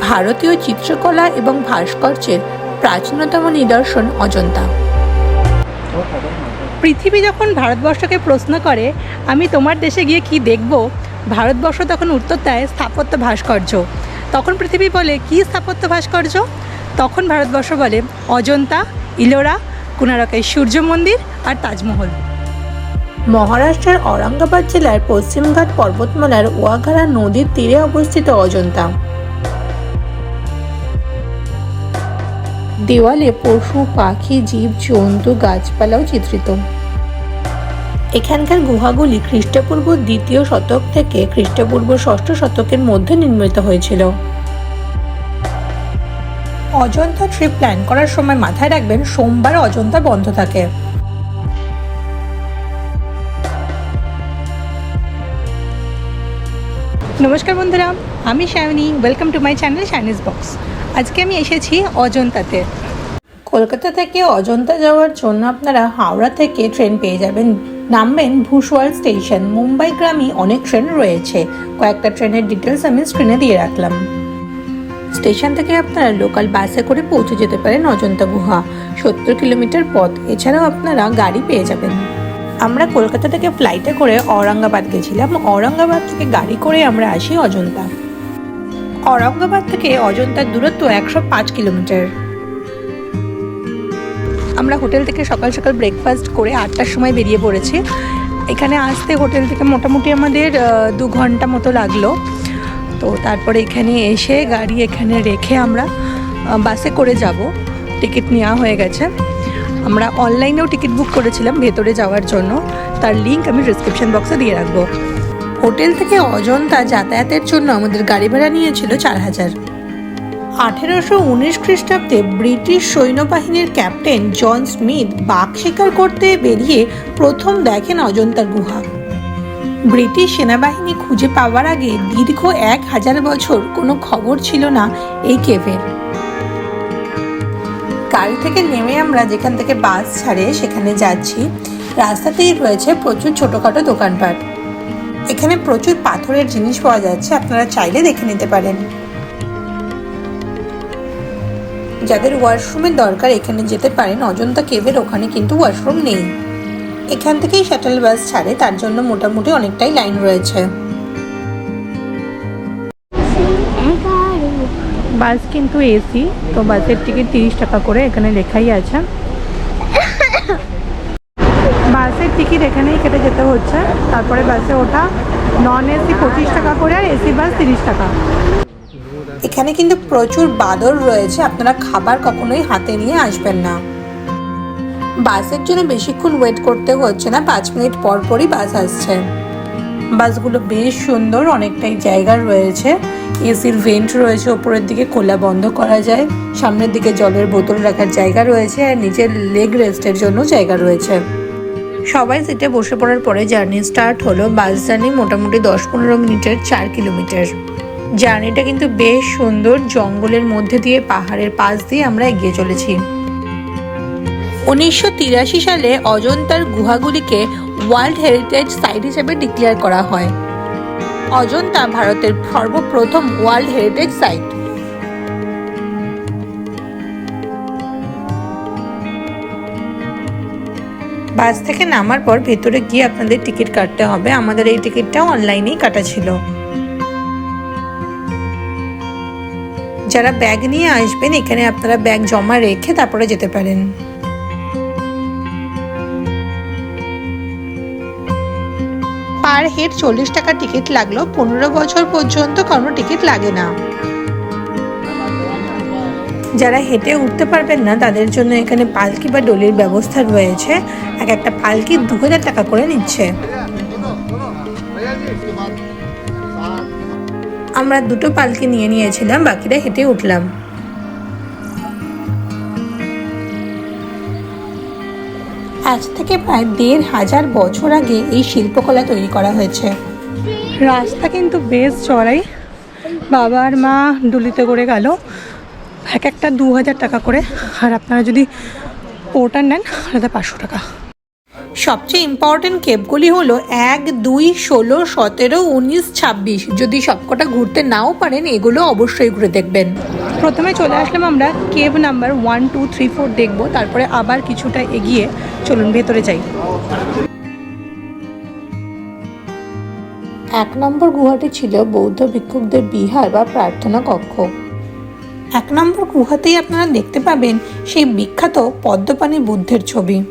ভারতীয় চিত্রকলা এবং ভাস্কর্যের প্রাচীনতম নিদর্শন অজন্তা। পৃথিবী যখন ভারতবর্ষকে প্রশ্ন করে আমি তোমার দেশে গিয়ে কি দেখব? ভারতবর্ষ তখন উত্তর দেয় স্থাপত্য ভাস্কর্য। তখন পৃথিবী বলে কি স্থাপত্য ভাস্কর্য? তখন ভারতবর্ষ বলে অজন্তা ইলোরা কোনারকের সূর্য মন্দির আর তাজমহল। মহারাষ্ট্রের ঔরঙ্গাবাদ জেলার পশ্চিমঘাট পর্বতমালার ওয়াঘারা নদীর তীরে অবস্থিত অজন্তা। দেওয়ালে পশু পাখি জীব জন্তু গাছপালাও চিত্রিত। এখানকার গুহাগুলি খ্রিস্টপূর্ব দ্বিতীয় শতক থেকে খ্রিস্টপূর্ব ষষ্ঠ শতকের মধ্যে নির্মিত হয়েছিল। অজন্তা ট্রিপ প্ল্যান করার সময় মাথায় রাখবেন সোমবার অজন্তা বন্ধ থাকে। নমস্কার বন্ধুরা আমি Shayoni welcome to my channel Shiny's box আজকে আমি এসেছি অজন্তাতে। কলকাতা থেকে অজন্তা যাওয়ার জন্য আপনারা হাওড়া থেকে ট্রেন পেয়ে যাবেন। নামবেন ভুসওয়াল স্টেশন। মুম্বাই গ্রামে অনেক ট্রেন রয়েছে। কয়েকটা ট্রেনের ডিটেলস আমি স্ক্রিনে দিয়ে রাখলাম। স্টেশন থেকে আপনারা লোকাল বাসে করে পৌঁছে যেতে পারেন অজন্তা গুহা। সত্তর কিলোমিটার পথ। এছাড়াও আপনারা গাড়ি পেয়ে যাবেন। আমরা কলকাতা থেকে ফ্লাইটে করে ঔরঙ্গাবাদ গেছিলাম। ঔরঙ্গাবাদ থেকে গাড়ি করে আমরা আসি অজন্তা। ঔরঙ্গাবাদ থেকে অজন্তার দূরত্ব একশো পাঁচ কিলোমিটার। আমরা হোটেল থেকে সকাল সকাল ব্রেকফাস্ট করে আটটার সময় বেরিয়ে পড়েছি। এখানে আসতে হোটেল থেকে মোটামুটি আমাদের দু ঘণ্টা মতো লাগল। তো তারপরে এখানে এসে গাড়ি এখানে রেখে আমরা বাসে করে যাব। টিকিট নেওয়া হয়ে গেছে। আমরা অনলাইনেও টিকিট বুক করেছিলাম ভেতরে যাওয়ার জন্য। তার লিঙ্ক আমি ডিসক্রিপশন বক্সে দিয়ে রাখব। হোটেল থেকে অজন্তা যাতায়াতের জন্য আমাদের গাড়ি ভাড়া নিয়েছিল চার হাজার। আঠেরোশো উনিশ খ্রিস্টাব্দে ব্রিটিশ সৈন্যবাহিনীর ক্যাপ্টেন জন স্মিথ বাঘ শিকার করতে বেরিয়ে প্রথম দেখেন অজন্তার গুহা। ব্রিটিশ সেনাবাহিনী খুঁজে পাওয়ার আগে দীর্ঘ এক হাজার বছর কোনো খবর ছিল না এই কেভের। গাড়ি থেকে নেমে আমরা যেখান থেকে বাস ছাড়ে সেখানে যাচ্ছি। রাস্তাতেই রয়েছে প্রচুর ছোটোখাটো দোকানপাট। এখানে প্রচুর পাথরের জিনিস পাওয়া যাচ্ছে, আপনারা চাইলে দেখে নিতে পারেন। যাদের ওয়াশরুমের দরকার এখানে যেতে পারেন, অজন্তা কেভের ওখানে কিন্তু ওয়াশরুম নেই। এখান থেকেই শাটল বাস ছাড়ে, তার জন্য মোটামুটি অনেকটাই লাইন রয়েছে। বাস কিন্তু এসি, তো বাসের টিকিট তিরিশ টাকা করে এখানে লেখাই আছে। বাসের টিকিট এখানেই কেটে যেতে হচ্ছে। তারপরে বাসে ওঠা নন এসি পঁচিশ টাকা করে আর এসি বাস তিরিশ টাকা। এখানে কিন্তু প্রচুর বাদর রয়েছে, আপনারা খাবার কখনোই হাতে নিয়ে আসবেন না। বাসের জন্য বেশিক্ষণ ওয়েট করতে হচ্ছে না, পাঁচ মিনিট পর পরই বাস আসছে। বাসগুলো বেশ সুন্দর, অনেকটাই জায়গা রয়েছে। এসির ভেন্ট রয়েছে, ওপরের দিকে খোলা বন্ধ করা যায়। সামনের দিকে জলের বোতল রাখার জায়গা রয়েছে, আর নিচের লেগ রেস্টের জন্য জায়গা রয়েছে। সবাই সিটে বসে পড়ার পরে জার্নি স্টার্ট হলো বাস জার্নি মোটামুটি দশ পনেরো মিনিটের চার কিলোমিটার। জার্নিটা কিন্তু বেশ সুন্দর, জঙ্গলের মধ্যে দিয়ে, পাহাড়ের পাশ দিয়ে আমরা এগিয়ে চলেছি। উনিশশো তিরাশি সালে অজন্তার গুহাগুলিকে ওয়ার্ল্ড হেরিটেজ সাইট হিসেবে ডিক্লেয়ার করা হয়। অজন্তা ভারতের সর্বপ্রথম ওয়ার্ল্ড হেরিটেজ সাইট। বাস থেকে নামার পর ভেতরে গিয়ে আপনাদের টিকিট কাটতে হবে। আমাদের এই টিকিটটাও অনলাইনেই কাটা ছিল। যারা ব্যাগ নিয়ে আসবেন, এখানে আপনারা ব্যাগ জমা রেখে তারপরে যেতে পারেন। পার হেড চল্লিশ টাকা টিকিট লাগল। পনেরো বছর পর্যন্ত কোনো টিকিট লাগে না। যারা হেঁটে উঠতে পারবেন না, তাদের জন্য এখানে পালকি বা ডলির ব্যবস্থা রয়েছে। এক একটা পালকি দু হাজার টাকা করে নিচ্ছে। আমরা দুটো পালকি নিয়ে নিয়েছিলাম, বাকিরা হেঁটে উঠলাম। আজ থেকে প্রায় দেড় হাজার বছর আগে এই শিল্পকলা তৈরি করা হয়েছে। রাস্তা কিন্তু বেশ চড়াই বাবার মা ডুলিতে করে গেল। এক একটা দু হাজার টাকা করে। আর আপনারা যদি পোর্টার নেন আলাদা পাঁচশো টাকা। সবচেয়ে ইম্পর্টেন্ট কেপগুলি হলো এক দুই ষোলো সতেরো উনিশ ছাব্বিশ। যদি সবকটা ঘুরতে নাও পারেন এগুলো অবশ্যই ঘুরে দেখবেন। প্রথমে চলে আসলাম আমরা cave number one two three four দেখব। তারপরে আবার কিছুটা এগিয়ে চলুন ভেতরে যাই। এক নম্বর গুহাটি ছিল বৌদ্ধ ভিক্ষুকদের বিহার বা প্রার্থনা কক্ষ। এক নম্বর গুহাতেই আপনারা দেখতে পাবেন সেই বিখ্যাত পদ্মপাণি বুদ্ধের ছবি।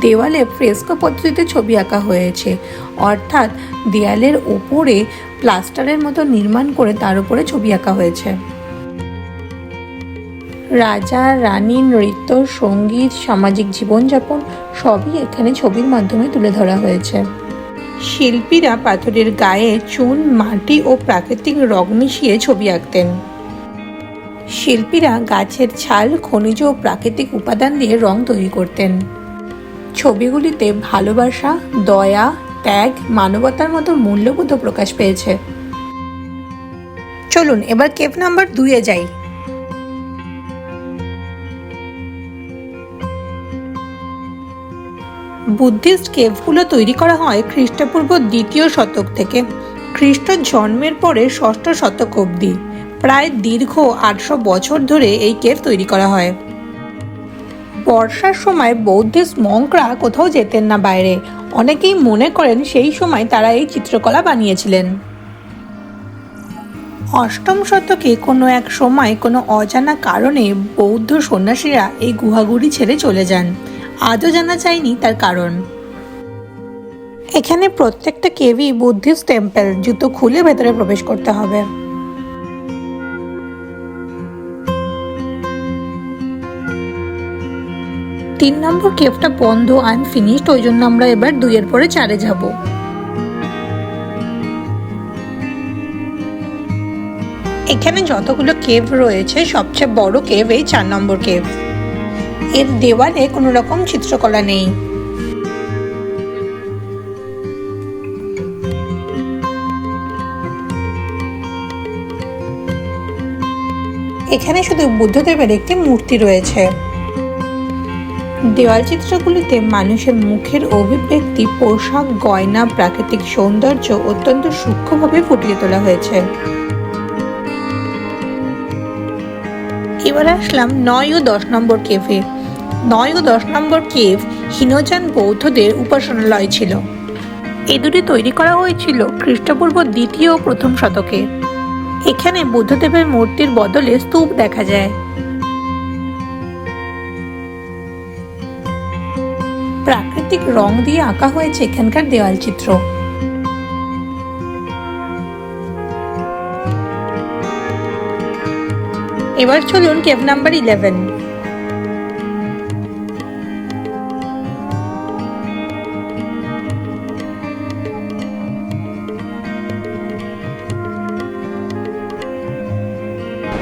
দেওয়ালে ফ্রেস্কো পদ্ধতিতে ছবি আঁকা হয়েছে। অর্থাৎ দেয়ালের ওপরে প্লাস্টারের মতো নির্মাণ করে তার উপরে ছবি আঁকা হয়েছে। রাজা, রানী, নৃত্য, সংগীত, সামাজিক জীবনযাপন সবই এখানে ছবির মাধ্যমে তুলে ধরা হয়েছে। শিল্পীরা পাথরের গায়ে চুন, মাটি ও প্রাকৃতিক রং মিশিয়ে ছবি আঁকতেন। শিল্পীরা গাছের ছাল, খনিজ ও প্রাকৃতিক উপাদান দিয়ে রং তৈরি করতেন। ছবিগুলিতে ভালোবাসা দয়া, ত্যাগ, মানবতার মতো মূল্যবোধ প্রকাশ পেয়েছে। চলুন, এবার কেপ নাম্বার দুইয়ে যাই। বুদ্ধিস্ট কেভগুলো তৈরি করা হয় খ্রিস্টপূর্ব দ্বিতীয় শতক থেকে। খ্রিস্ট জন্মের পরে ষষ্ঠ শতক অবধি। প্রায় দীর্ঘ আটশো বছর ধরে এই কেভ তৈরি করা হয়। বর্ষার সময় বৌদ্ধিস্ট মঙ্করা কোথাও যেতেন না বাইরে। অনেকেই মনে করেন সেই সময় তারা এই চিত্রকলা বানিয়েছিলেন। অষ্টম শতকে কোনো এক সময় কোনো অজানা কারণে বৌদ্ধ সন্ন্যাসীরা এই গুহাগুড়ি ছেড়ে চলে যান। আজও জানা যায়নি তার কারণ। এখানে প্রত্যেকটা কেভি বুদ্ধিস্ট টেম্পল, জুতো খুলে ভেতরে প্রবেশ করতে হবে। তিন নম্বর কেভটা বন্ধ আনফিনিশড ওই জন্য আমরা এবার দুইয়ের পরে চারে যাব। এখানে যতগুলো কেভ রয়েছে, সবচেয়ে বড় কেভ এই চার নম্বর কেভ এর দেওয়ালে কোনো রকম চিত্রকলা নেই। এখানে শুধু বুদ্ধদেবের একটি মূর্তি রয়েছে। দেওয়াল চিত্রগুলিতে মানুষের মুখের অভিব্যক্তি, পোশাক, গয়না, প্রাকৃতিক সৌন্দর্য অত্যন্ত সূক্ষ্মভাবে ফুটিয়ে তোলা হয়েছে। এবার আসলাম নয় ও দশ নম্বর কেভে। নয় ও দশ নম্বর কেভ হীনযান বৌদ্ধদের উপাসনালয় ছিল। এ দুটি তৈরি করা হয়েছিল খ্রিস্টপূর্ব দ্বিতীয় ও প্রথম শতকে। এখানে বুদ্ধদেবের মূর্তির বদলে স্তূপ দেখা যায়। প্রাকৃতিক রং দিয়ে আঁকা হয়েছে এখানকার দেওয়াল চিত্র। এবার চলুন কেভ নাম্বার ইলেভেন।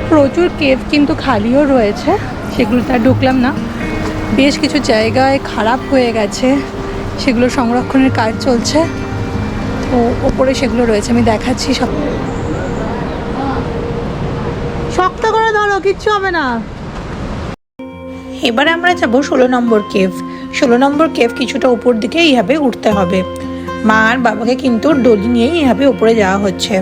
প্রচুর কেভ কিন্তু খালিও রয়েছে সেগুলোতে আর ঢুকলাম না। বেশ কিছু জায়গায় খারাপ হয়ে গেছে। সেগুলো সংরক্ষণের কাজ চলছে। তো ওপরে সেগুলো রয়েছে, আমি দেখাচ্ছি সব। শক্ত করে ধরো, কিচ্ছু হবে না। এবার আমরা যাব ষোলো নম্বর কেভ। ষোলো নম্বর কেভ কিছুটা উপর দিকে এইভাবে উঠতে হবে। মা আর বাবাকে কিন্তু ডলি নিয়েই এইভাবে উপরে যাওয়া হচ্ছে।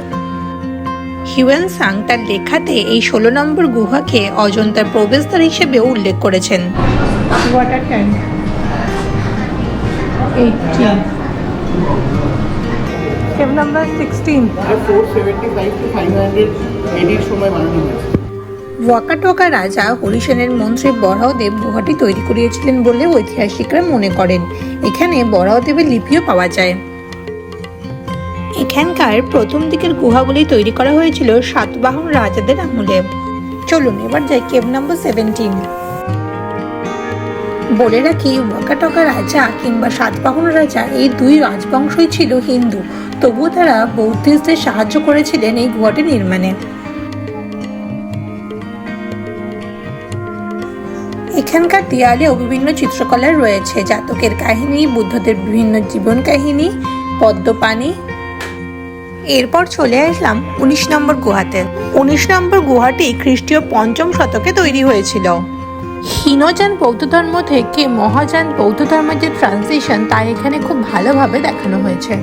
হিউয়েন সাং তার লেখাতে এই ষোলো নম্বর গুহাকে অজন্তার প্রবেশদ্বার হিসেবেও উল্লেখ করেছেন। Water tank eighteen cave number sixteen four seventy five two five hundred এডির সময় বানানো হয়েছে। ওয়াকাটোকা রাজা হরিসেনের মন্ত্রী বরাহদেব গুহাটি তৈরি করিয়েছিলেন বলে ঐতিহাসিকরা মনে করেন। এখানে বরাহদেবের লিপিও পাওয়া যায়। এখানকার প্রথম দিকের গুহাগুলি তৈরি করা হয়েছিল সাতবাহন রাজাদের আমলে। চলুন এবার যাই কেভ নম্বর সেভেন্টিন বলে রাখি ওয়াকাটকা রাজা কিংবা সাতবাহন রাজা এই দুই রাজবংশই ছিল হিন্দু। তবুও তারা বৌদ্ধিস্টদের সাহায্য করেছিলেন এই গুহাটি নির্মাণে। এখানকার দেয়ালেও বিভিন্ন চিত্রকলা রয়েছে। জাতকের কাহিনী, বুদ্ধদের বিভিন্ন জীবন কাহিনী, পদ্মপাণি। এরপর চলে আসলাম উনিশ নম্বর গুহাতে। উনিশ নম্বর গুহাটি খ্রিস্টীয় পঞ্চম শতকে তৈরি হয়েছিল। হীনযান বৌদ্ধ ধর্ম থেকে মহাযান বৌদ্ধ ধর্মের যে ট্রানজিশন তা এখানে খুব ভালোভাবে দেখানো হয়েছে।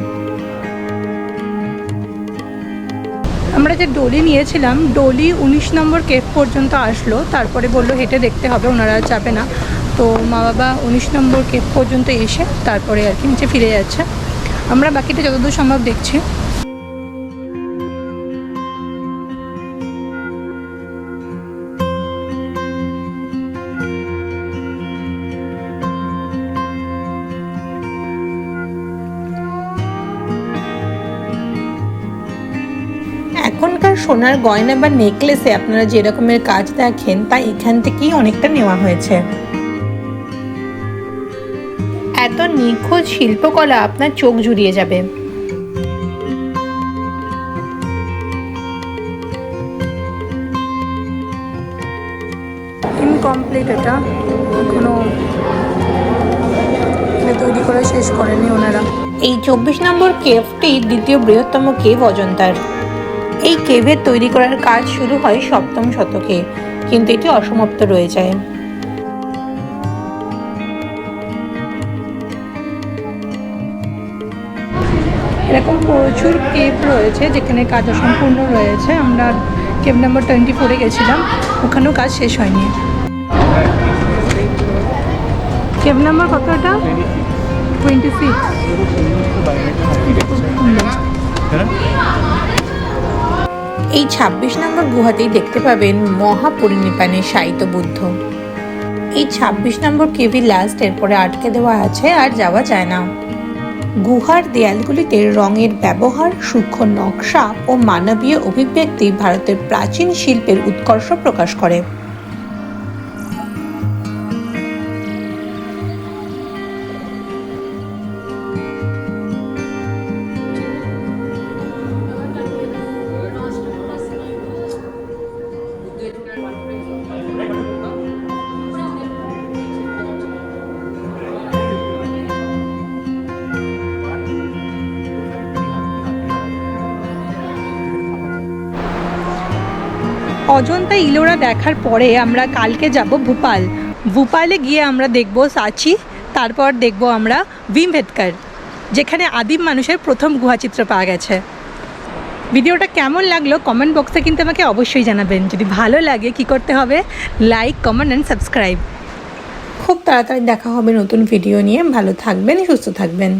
আমরা যে ডলি নিয়েছিলাম, ডলি উনিশ নম্বর কেপ পর্যন্ত আসলো। তারপরে বলল, হেঁটে দেখতে হবে, ওনারা যাবে না। তো মা বাবা উনিশ নম্বর কেপ পর্যন্ত এসে তারপরে আর কি নিচে ফিরে যাচ্ছে। আমরা বাকিটা যতদূর সম্ভব দেখছি। এখনকার সোনার গয়না বা নেকলেসে আপনারা যে রকমের কাজ দেখেন তা এখান থেকেই অনেকটা নেওয়া হয়েছে। এত নিখোঁজ শিল্পকলা আপনার চোখ জুড়িয়ে যাবে। ইনকমপ্লিট এটা। এখনও তৈরি করে শেষ করেনি ওনারা। এই চব্বিশ নম্বর কেভটি দ্বিতীয় বৃহত্তম কেভ অজন্তার। এই কেভের তৈরি করার কাজ শুরু হয় সপ্তম শতকে, কিন্তু এটি অসমাপ্ত রয়ে যায়। এরকম প্রচুর কেপ রয়েছে যেখানে কাজ অসম্পূর্ণ রয়েছে। আমরা কেপ নাম্বার টোয়েন্টি ফোরে গেছিলাম, ওখানেও কাজ শেষ হয়নি। কেপ নাম্বার কত এটা? Twenty six. এই ছাব্বিশ নম্বর গুহাতেই দেখতে পাবেন মহাপরিনিপানের সাহিত্য বুদ্ধ। এই ছাব্বিশ নম্বর কেভি লাস্ট এরপরে আটকে দেওয়া আছে আর যাওয়া যায় না। গুহার দেয়ালগুলিতে রঙের ব্যবহার, সূক্ষ্ম নকশা ও মানবীয় অভিব্যক্তি ভারতের প্রাচীন শিল্পের উৎকর্ষ প্রকাশ করে। অজন্তা ইলোরা দেখার পরে আমরা কালকে যাব ভূপাল। ভূপালে গিয়ে আমরা দেখব সাচি, তারপর দেখব আমরা ভীমভেদকার যেখানে আদিম মানুষের প্রথম গুহাচিত্র পাওয়া গেছে। ভিডিওটা কেমন লাগল কমেন্ট বক্সে কিন্তু আমাকে অবশ্যই জানাবেন। যদি ভালো লাগে কি করতে হবে, লাইক, কমেন্ট অ্যান্ড সাবস্ক্রাইব। খুব তাড়াতাড়ি দেখা হবে নতুন ভিডিও নিয়ে। ভালো থাকবেন, সুস্থ থাকবেন।